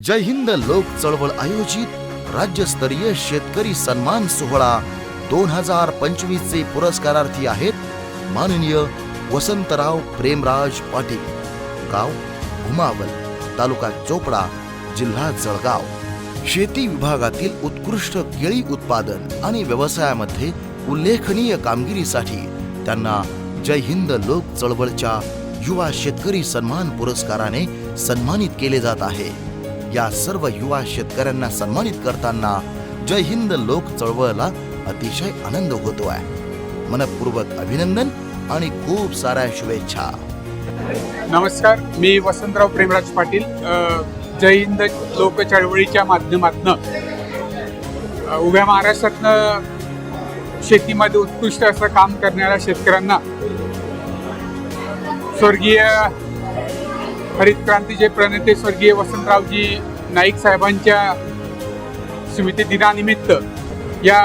जय हिंद लोक चळवळ आयोजित राज्यस्तरीय शेतकरी सन्मान सोहळा. दोन हजार पंचवीस चे पुरस्कारार्थी आहेत माननीय वसंतराव प्रेमराज पाटील. गाव घुमावल तालुका चोपडा जिल्हा जळगाव. शेती विभागातील उत्कृष्ट केळी उत्पादन आणि व्यवसायामध्ये उल्लेखनीय कामगिरीसाठी त्यांना जय हिंद लोक चळवळच्या युवा शेतकरी सन्मान पुरस्काराने सन्मानित केले जात आहे. या सर्व युवा शेतकऱ्यांना सन्मानित करताना जय हिंद लोक चळवळला अतिशय आनंद होतो आहे. मनपूर्वक अभिनंदन आणि खूप साऱ्या शुभेच्छा. नमस्कार मी वसंतराव प्रेमराज पाटील जय हिंद लोक चळवळीच्या माध्यमातनं उभ्या महाराष्ट्रातनं शेतीमध्ये उत्कृष्ट असं काम करणाऱ्या शेतकऱ्यांना स्वर्गीय हरित क्रांतीचे प्रणेते स्वर्गीय वसंतरावजी नाईक साहेबांच्या स्मृती दिनानिमित्त या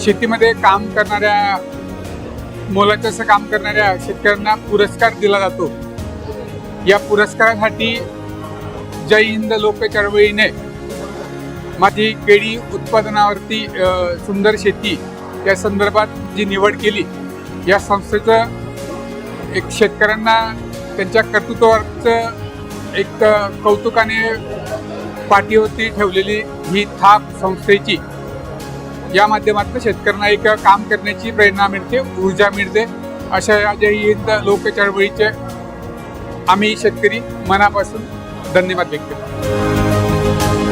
शेतीमध्ये काम करणाऱ्या मोलाचं असं काम करणाऱ्या शेतकऱ्यांना पुरस्कार दिला जातो. या पुरस्कारासाठी जय हिंद लोक चळवळीने माझी केळी उत्पादनावरती सुंदर शेती या संदर्भात जी निवड केली या संस्थेचं एक शेतकऱ्यांना त्यांच्या कर्तृत्वावरचं एक कौतुकाने पाठीवरती ठेवलेली ही थाप संस्थेची. या माध्यमातून शेतकऱ्यांना एक काम करण्याची प्रेरणा मिळते ऊर्जा मिळते. अशा या जय हिंद लोक चळवळीचे आम्ही शेतकरी मनापासून धन्यवाद व्यक्त करतो.